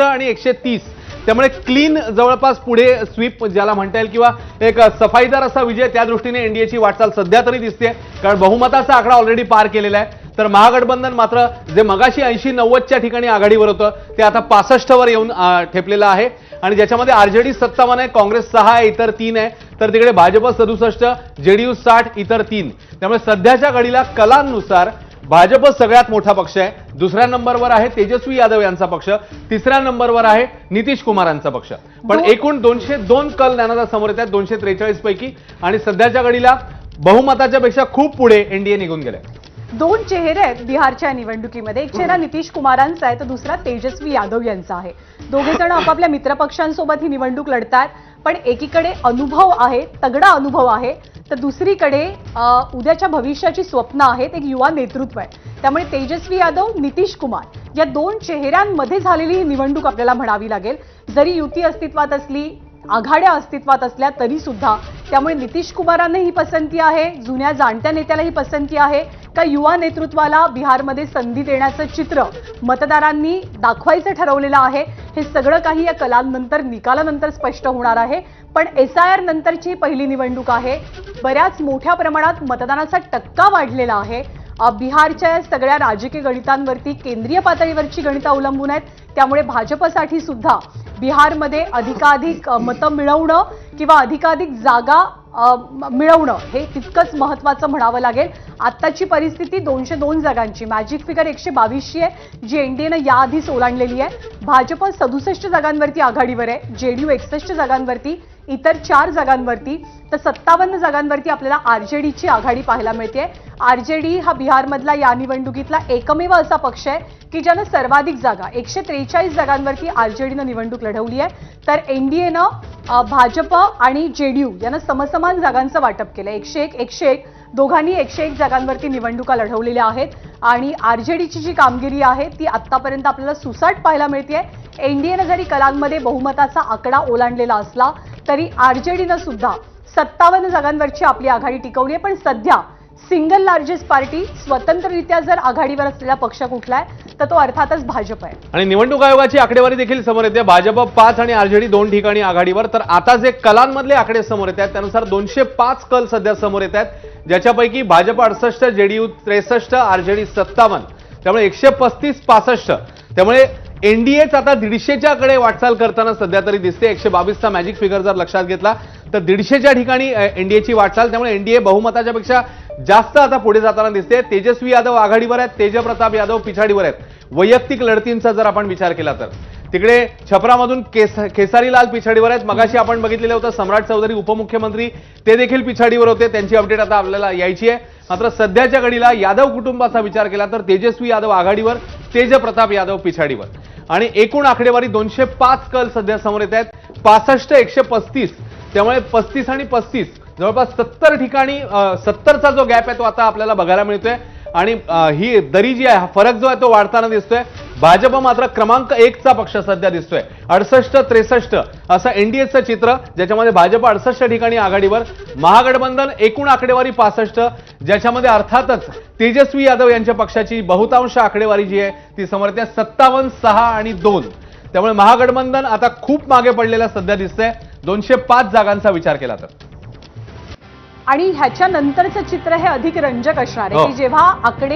आणि एकशे तीस त्यामुळे क्लीन जवळपास पुढे स्वीप ज्याला म्हणता येईल किंवा एक सफाईदार असा विजय त्या दृष्टीने एनडीएची वाटचाल सध्या तरी दिसते कारण बहुमताचा आकडा ऑलरेडी पार केलेला आहे. तर महागठबंधन मात्र जे मगाशी ऐंशी नव्वदच्या ठिकाणी आघाडीवर होतं ते आता पासष्टवर येऊन ठेपलेलं आहे. आणि ज्याच्यामध्ये आरजेडी सत्तावन्न आहे काँग्रेस सहा आहे इतर तीन आहे. तर तिकडे भाजप सदुसष्ट जेडीयू साठ इतर तीन. त्यामुळे सध्याच्या घडीला कलांनुसार भाजप सगळ्यात मोठा पक्ष आहे. दुसऱ्या नंबरवर आहे तेजस्वी यादव यांचा पक्ष. तिसऱ्या नंबरवर आहे नितीश कुमारांचा पक्ष. पण एकूण दोनशे दोन कल ज्ञानाचा समोर येत आहेत दोनशे त्रेचाळीस पैकी. आणि सध्याच्या घडीला बहुमताच्या पेक्षा खूप पुढे एनडीए निघून गेले. दोन चेहरे आहेत बिहारच्या निवडणुकीमध्ये. एक चेहरा नितीश कुमारांचा आहे तर दुसरा तेजस्वी यादव यांचा आहे. दोघे जण आपापल्या मित्रपक्षांसोबत ही निवडणूक लढतात पण एकीकडे अनुभव आहे तगडा अनुभव आहे तर दुसरीकडे उद्याच्या भविष्याची स्वप्न आहेत एक युवा नेतृत्व आहे. त्यामुळे तेजस्वी यादव नितीश कुमार या दोन चेहऱ्यांमध्ये झालेली ही निवडणूक आपल्याला म्हणावी लागेल. जरी युती अस्तित्वात असली आघाड्या अस्तित्वात असल्या तरी सुद्धा त्यामुळे नितीश कुमारांना ही पसंती आहे जुन्या जाणत्या नेत्याला ही पसंती आहे. का युवा नेतृत्वाला बिहारमध्ये संधी देण्याचं चित्र मतदारांनी दाखवायचं ठरवलेलं आहे. हे सगळं काही या कलांनंतर निकालानंतर स्पष्ट होणार आहे. पण एस आय आर नंतरची पहिली निवडणूक आहे. बऱ्याच मोठ्या प्रमाणात मतदानाचा टक्का वाढलेला आहे. बिहारच्या या सगळ्या राजकीय गणितांवरती केंद्रीय पातळीवरची गणितं अवलंबून आहेत. त्यामुळे भाजपसाठी सुद्धा बिहारमध्ये अधिकाधिक मतं मिळवणं किंवा अधिकाधिक जागा मिळवणं हे तितकंच महत्वाचं म्हणावं लागेल. आत्ताची परिस्थिती दोनशे दोन जागांची. मॅजिक फिगर एकशे बावीसची आहे जी एनडीएनं याआधीच ओलांडलेली आहे. भाजप सदुसष्ट जागांवरती आघाडीवर आहे जे ड्यू एकसष्ट जागांवरती इतर चार जागांवरती. तर सत्तावन्न जागांवरती आपल्याला आरजेडीची आघाडी पाहायला मिळते आरजेडी हा बिहारमधला या निवडणुकीतला एकमेव असा पक्ष आहे की ज्यानं सर्वाधिक जागा एकशे त्रेचाळीस जागांवरती आरजेडीनं निवडणूक लढवली आहे. तर एनडीएनं भाजप आणि जेडीयू यानं समसमान जागांचं वाटप केलं एकशे एक एकशे एक दोघांनी एकशे एक जागांवरती निवडणुका लढवलेल्या आहेत आणि आरजेडीची जी कामगिरी आहे ती आतापर्यंत आपल्याला सुसाट पाहायला मिळते एनडीएनं जरी कलांमध्ये बहुमताचा आकडा ओलांडलेला असला तरी आरजेडीनं सुद्धा सत्तावन्न जागांवरची आपली आघाडी टिकवली आहे. पण सध्या सिंगल लार्जेस्ट पार्टी स्वतंत्ररित्या जर आघाडीवर असलेला पक्ष कुठला आहे तर तो अर्थातच भाजप आहे. आणि निवडणूक आयोगाची आकडेवारी देखील समोर येते. भाजप पाच आणि आरजेडी दोन ठिकाणी आघाडीवर. तर आता जे कलांमधले आकडे समोर येत आहेत त्यानुसार दोनशे पाच कल सध्या समोर येत आहेत. ज्याच्यापैकी भाजप अडसष्ट जेडीयू त्रेसष्ट आरजेडी सत्तावन्न. त्यामुळे एकशे पस्तीस पासष्ट. त्यामुळे एनडीएच आता दीडशेच्या कडे वाटचाल करताना सध्या तरी दिसते. एकशे बावीसचा मॅजिक फिगर जर लक्षात घेतला तर दीडशेच्या ठिकाणी एनडीएची वाटचाल. त्यामुळे एनडीए बहुमताच्या पेक्षा जास्त आता पुढे जाताना दिसते. तेजस्वी यादव आघाडीवर आहेत. तेजप्रताप यादव पिछाडीवर आहेत. वैयक्तिक लढतींचा जर आपण विचार केला तर. तिकडे छपरामधून केस खेसारीलाल पिछाडीवर आहेत. मगाशी आपण बघितलेलं होतं सम्राट चौधरी उपमुख्यमंत्री ते देखील पिछाडीवर होते. त्यांची अपडेट आता आपल्याला यायची आहे. मात्र सध्याच्या घडीला यादव कुटुंबाचा विचार केला तर तेजस्वी यादव आघाडीवर तेजप्रताप यादव पिछाडीवर. आणि एकूण आकडेवारी दोनशे पाच कल सध्या समोर येत आहेत. पासष्ट एकशे पस्तीस. त्यामुळे पस्तीस आणि पस्तीस जवळपास सत्तर ठिकाणी सत्तरचा जो गॅप आहे तो आता आपल्याला बघायला मिळतोय. आणि ही दरी जी आहे हा फरक जो आहे तो वाढताना दिसतोय. भाजप मात्र क्रमांक एकचा पक्ष सध्या दिसतोय. अडसष्ट त्रेसष्ट असं एनडीएचं चित्र ज्याच्यामध्ये भाजप अडसष्ट ठिकाणी आघाडीवर महागठबंधन एकूण आकडेवारी पासष्ट ज्याच्यामध्ये अर्थातच तेजस्वी यादव यांच्या पक्षाची बहुतांश आकडेवारी जी आहे ती समोर त्या सत्तावन्न सहा आणि दोन. त्यामुळे महागठबंधन आता खूप मागे पडलेलं सध्या दिसतंय. दोनशे पाच जागांचा विचार केला तर आणि ह्याच्या नंतरचं चित्र हे अधिक रंजक असणार आहे हो. की जेव्हा आकडे